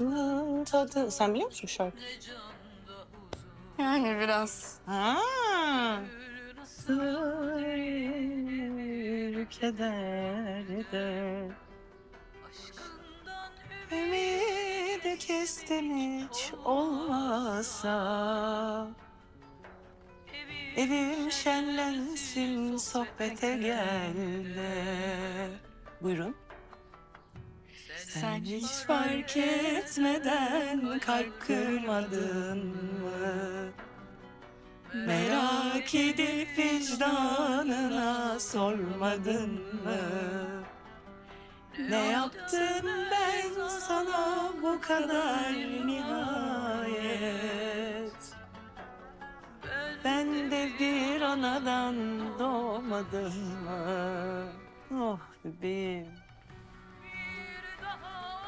aşkın tadı. Sen biliyor musun bu şarkıyı? Yani biraz. Ha. Ülkelerde Ümidi kestim hiç olmasa Evim şenlensin sohbete gel de Buyurun. Sen hiç fark etmeden kalp kırmadın mı? Merak edip vicdanına sormadın mı? Ne yaptım ben sana bu kadar nihayet? Ben de bir anadan doğmadım mı? Oh.